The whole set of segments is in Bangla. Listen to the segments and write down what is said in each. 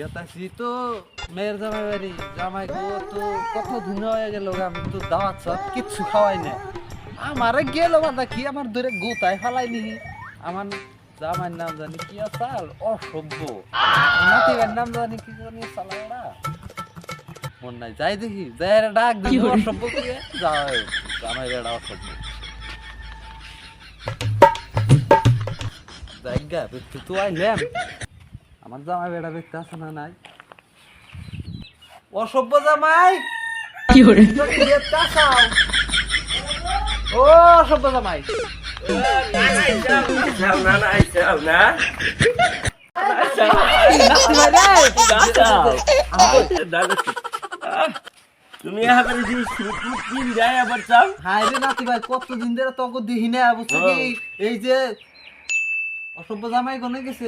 গেতাছি তো মেয়ের জামাই বাড়ি জামাই গো তো কত দিন হয়ে গেল আমি তো দাওয়াত সাত কিচ্ছু খাওয়াই না আমারে গেল বাদা কি আমার ধরে গোতায় ফালাইনি। আমার জামাইয়ের নাম জানি কি আসাল অসভ্য। নাতিবের নাম জানি কি জানি সালাইরা মন নাই যাই দেখি যাই ডাক দিই অসভ্য কি যাই জামাই বেড়া অসভ্য। জায়গা দেখতে তো আইলাম। আমার জামাই বেড়া দেখতে আসে না নাই। অসভ্য জামাই! কি আসাও ও অসভ্য জামাই। নাতি ভাই রে তুমি এবার তিন আবার চাও? হাই রে নাতি ভাই কতদিন ধরে তোকে দেখি না বুঝছ এই যে অসভ্য জামাই কোনে গেছে।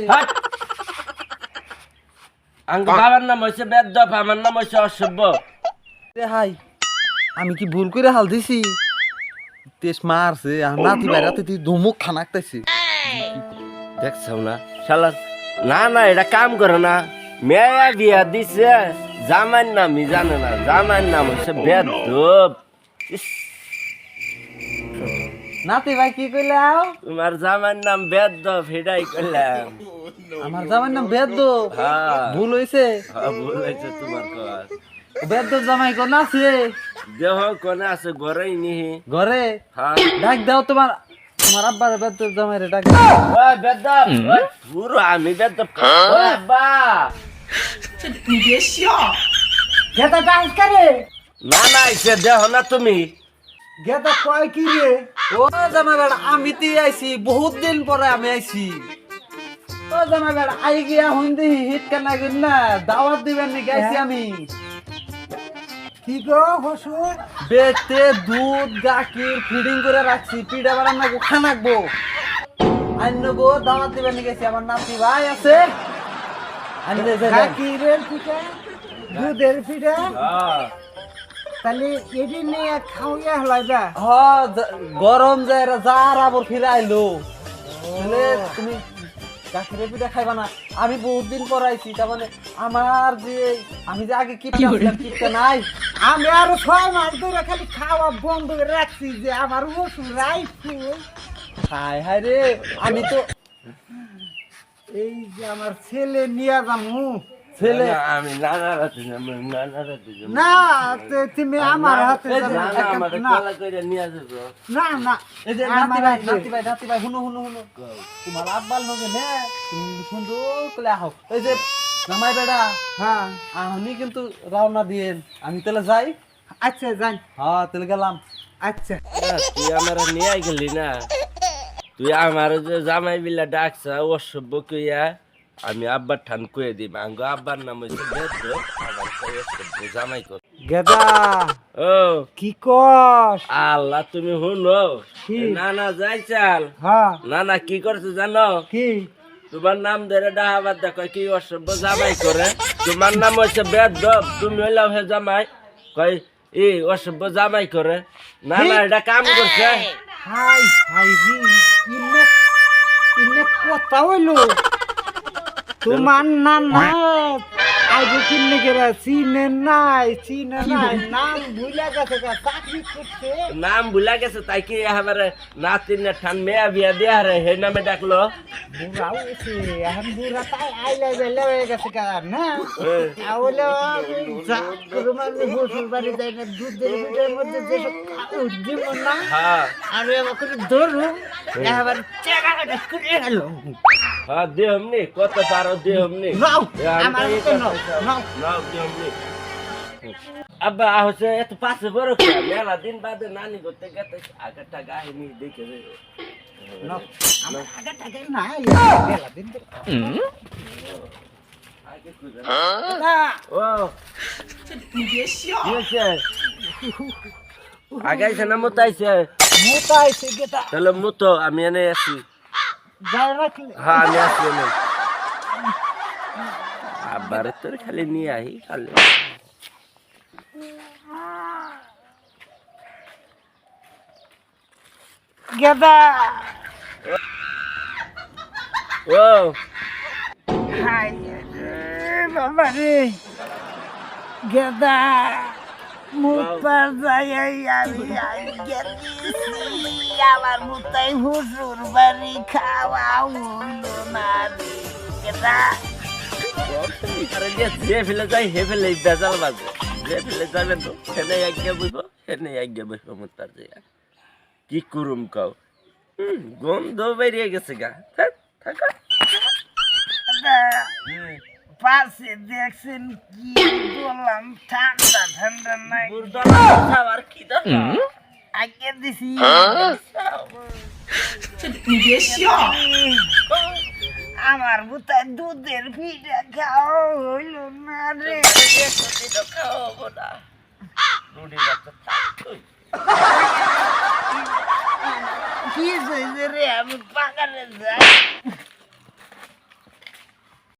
বাবার নাম হচ্ছে বেদপ আমার নাম হচ্ছে অসভ্য। হাই আমি কি ভুল করে হাল দিছি? তেস মারছে আর নাতি ভাই রাতে তুই ধুমুক খানাকতেছি দেখছাও না শালা না না এটা কাম করে না। মেয়া বিয়া দিছে জামাইর নামই জানে না জামাইর নাম হচ্ছে বেদপ নাতি ভাই কি কইলাও তোমার জামাইর নাম বেদপ এটাই করলাম আমার জামাইয়ের নাম বেদ্য হ্যাঁ। ভুল হইছে? হ্যাঁ, ভুল হয়েছে তোমার কথা বেদ্য জামাই কোন আছে? দেহ কোনে আছে ঘরেই নিহি ঘরে? হ্যাঁ। ডাক দাও তোমার তোমার আব্বার বেদ্য জামাই রে ডাক দাও। ওই বেদপ পুরো আমি বেদপ ওই আব্বা। গেদা ডান্স করে না না এসে দেহ না তুমি। গেদা কয় কি রে? ও জামাই বেড়া আমি তি আইছি বহুত দিন পরে আমি আইছি। ও জামাই বেড়া আই গিয়া হুন্দি হিট কেন লাগিন না দাওয়াত দিবেন নি গাইছি আমি। কি গো হসুর? বেতে দুধ গাখির ফিডিং করে রাখছি পিঠা বাড়ান না খানাকবো আন্য গো দাওয়াত দিবেন নি গেছি আমার নাতি ভাই আছে। আনলে গাখিরের পিঠা দুধের পিঠা? হ্যাঁ। তাহলে এটি নিয়ে খাওয়া হলাইবা হ গরম যায় যার আবার ফিরে আইলো। তাহলে তুমি গাখিরের পিঠা খাইবা না। আমি বহুত দিন পর আইছি তার মানে আমার যে আমি যে আগে কিপটা ছিলাম কিপটা নাই। আমি আরও ছয় মাস ধরে খালি খাওয়া বন্ধ করে রাখছি যে আমার ওষুধ রাইফুল হায় হায় রে আমি তো এই যে আমার ছেলে নিয়ে যামু। ছেলে আমি না তুমি আমার হাতে না। না না। এই যে নাতি ভাই নাতি ভাই নাতি ভাই হুনো হুনো। হুনো তোমার আব্বাল নগে নে তুমি সুন্দর করে আহো। এই যে জামাই বেড়া হ্যাঁ। আমি কিন্তু রওনা দিয়েন। আমি তাহলে যাই? আচ্ছা যাই হ্যাঁ তাহলে গেলাম। আচ্ছা। তুই আমার নিয়ে গেলি না? তুই আমার যে জামাই বিলা ডাকছা অসভ্য কইয়া আমি আব্বার ঠান কয়ে দিম। আঙ্গ আব্বার নাম হচ্ছে বেদ্র আমার জামাই কর। গেদা! ও। কি কস? আল্লাহ তুমি শুনো? কি? না না যাই চাল হ্যাঁ। না না কি করছে জানো? কি? তোমার নাম ধরে ডাহাবার দেখো কি অসভ্য জামাই করে তোমার নাম হচ্ছে বেদ তুমি হইলাম হে জামাই। কই এই অসভ্য জামাই করে না না এটা কাম করছে। হাই হাই রে ইনে ইনে কথা হইল। তোমার না না আজ কিনে গেরা চিনে নাই চিনে নাই। নাম ভুলে গেছে চাকরি করছে নাম ভুলা গেছে তাই কি এবারে নাতিন ঠান মেয়া বিয়া দিয়া রে হে নামে ডাকলো? বুড়া হয়েছে এখন বুড়া তাই আইলে বেলে হয়ে গেছে গা না? যা আমি শ্বশুর বাড়ি যাই না দুধের মধ্যে খাওয়া দিব না হ্যাঁ। আর করে ধরুম এবার চেহারাটা করে গেল হ্যাঁ দেহমনি কত পারো দেহমনি নাও আমার হাতে নাও। নাও। নাও দেহমনি আব্বা হচ্ছে এত পাশে বড় মেলা দিন বাদে নানি করতে গেতে আগের টাকা আহিনি দেখে হয়েছে? আগাইছে না মোতাইছে? মোটা তাহলে মুতো আমি এনে আছি। যাই রাখলে হ্যাঁ আমি আছি এনে আবার তোর খালি নিয়ে আহি খালি গেদা ও হাই রে বাবারে আমার মুতাই হুসুর বাড়ি খাওয়া হলো না রে গেদা আরে যে যে ফেলে যাই হে ফেলে বেজাল বাজে যে ফেলে যাবে তো সেনে আজ্ঞা বইব সেনে আজ্ঞা বইব মোর যে কি করুম কাও হুম, গন্ধ বেরিয়ে গেছে গা থাক, থাকা গেদা, পাশে দেখছেন কি বললাম ঠান্ডা ঠান্ডা নাই। খাবার কি দরকার? আগে দিছি। আমার বুতায় দুধের পিঠা খাওয়া হইল না রে। খাওয়াবো না। কি হয়েছে রে? আমি পাকারে যাই।